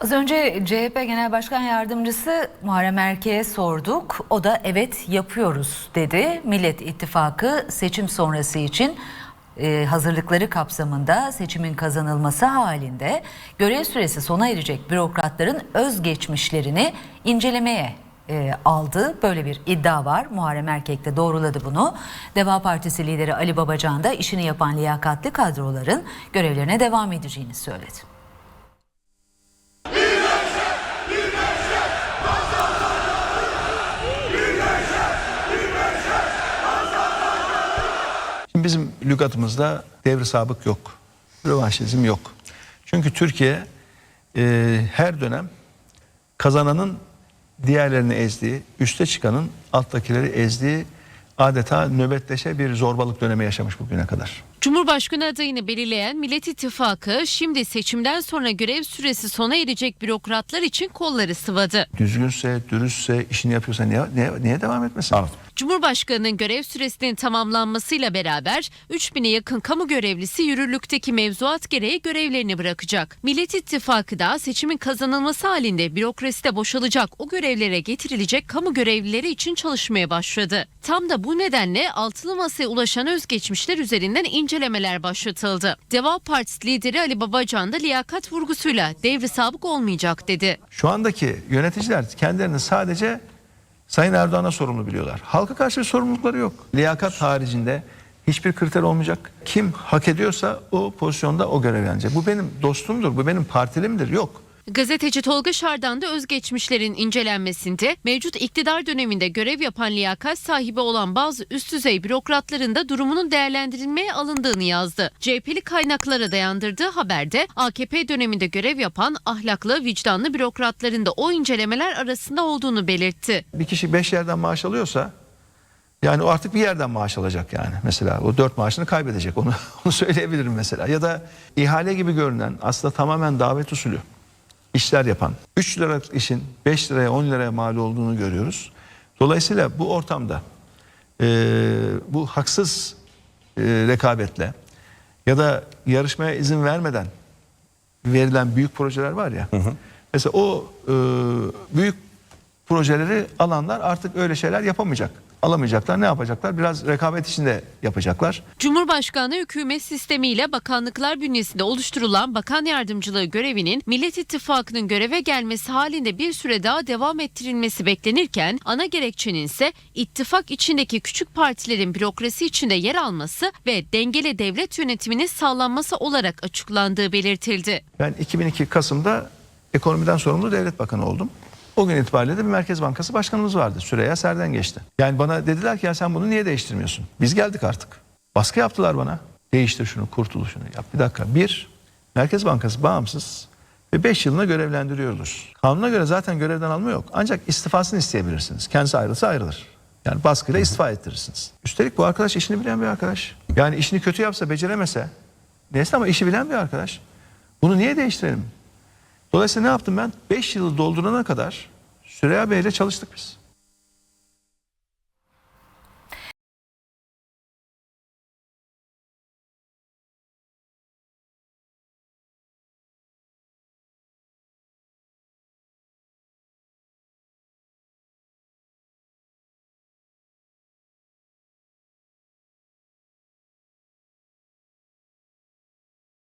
Az önce CHP Genel Başkan Yardımcısı Muharrem Erke'ye sorduk. O da evet yapıyoruz dedi. Millet İttifakı seçim sonrası için e, hazırlıkları kapsamında seçimin kazanılması halinde görev süresi sona erecek bürokratların özgeçmişlerini incelemeye e, aldı. Böyle bir iddia var. Muharrem Erkek de doğruladı bunu. Deva Partisi lideri Ali Babacan da işini yapan liyakatli kadroların görevlerine devam edeceğini söyledi. Bizim lügatımızda devri sabık yok. Rövanşizm yok. Çünkü Türkiye e, her dönem kazananın diğerlerini ezdiği, üste çıkanın alttakileri ezdiği adeta nöbetleşe bir zorbalık dönemi yaşamış bugüne kadar. Cumhurbaşkanı adayını belirleyen Millet İttifakı şimdi seçimden sonra görev süresi sona erecek bürokratlar için kolları sıvadı. Düzgünse, dürüstse, işini yapıyorsa niye, niye, niye devam etmesin? Cumhurbaşkanının görev süresinin tamamlanmasıyla beraber 3000'e yakın kamu görevlisi yürürlükteki mevzuat gereği görevlerini bırakacak. Millet İttifakı da seçimin kazanılması halinde bürokraside boşalacak o görevlere getirilecek kamu görevlileri için çalışmaya başladı. Tam da bu nedenle altılı masaya ulaşan özgeçmişler üzerinden incelemeler başlatıldı. Deva Partisi lideri Ali Babacan da liyakat vurgusuyla devri sabık olmayacak dedi. Şu andaki yöneticiler kendilerini sadece Sayın Erdoğan'a sorumlu biliyorlar. Halka karşı sorumlulukları yok. Liyakat haricinde hiçbir kriter olmayacak. Kim hak ediyorsa o pozisyonda o görev yanacak. Bu benim dostumdur, bu benim partilimdir. Yok. Gazeteci Tolga Şardan da özgeçmişlerin incelenmesinde mevcut iktidar döneminde görev yapan liyakat sahibi olan bazı üst düzey bürokratların da durumunun değerlendirilmeye alındığını yazdı. CHP'li kaynaklara dayandırdığı haberde AKP döneminde görev yapan ahlaklı, vicdanlı bürokratların da o incelemeler arasında olduğunu belirtti. Bir kişi beş yerden maaş alıyorsa yani o artık bir yerden maaş alacak yani. Mesela o dört maaşını kaybedecek onu, onu söyleyebilirim mesela. Ya da ihale gibi görünen aslında tamamen davet usulü işler yapan 3 liralık işin 5 liraya 10 liraya mal olduğunu görüyoruz. Dolayısıyla bu ortamda e, bu haksız e, rekabetle ya da yarışmaya izin vermeden verilen büyük projeler var ya. Mesela o e, büyük projeleri alanlar artık öyle şeyler yapamayacak. Alamayacaklar. Ne yapacaklar? Biraz rekabet içinde yapacaklar. Cumhurbaşkanlığı hükümet sistemiyle bakanlıklar bünyesinde oluşturulan bakan yardımcılığı görevinin Millet İttifakı'nın göreve gelmesi halinde bir süre daha devam ettirilmesi beklenirken ana gerekçenin ise ittifak içindeki küçük partilerin bürokrasi içinde yer alması ve dengeli devlet yönetiminin sağlanması olarak açıklandığı belirtildi. Ben 2002 Kasım'da ekonomiden sorumlu devlet bakanı oldum. O gün itibariyle de bir Merkez Bankası başkanımız vardı. Süreyya Serden geçti. Yani bana dediler ki ya sen bunu niye değiştirmiyorsun? Biz geldik artık. Baskı yaptılar bana. Değiştir şunu, kurtul şunu. Yap bir dakika. Bir, Merkez Bankası bağımsız ve 5 yılına görevlendiriyoruz. Kanuna göre zaten görevden alma yok. Ancak istifasını isteyebilirsiniz. Kendisi ayrılsa ayrılır. Yani baskıyla istifa ettirirsiniz. Üstelik bu arkadaş işini bilen bir arkadaş. Yani işini kötü yapsa, beceremese neyse ama işi bilen bir arkadaş. Bunu niye değiştirelim? Dolayısıyla ne yaptım ben? 5 yılı doldurana kadar Süreyya Bey ile çalıştık biz.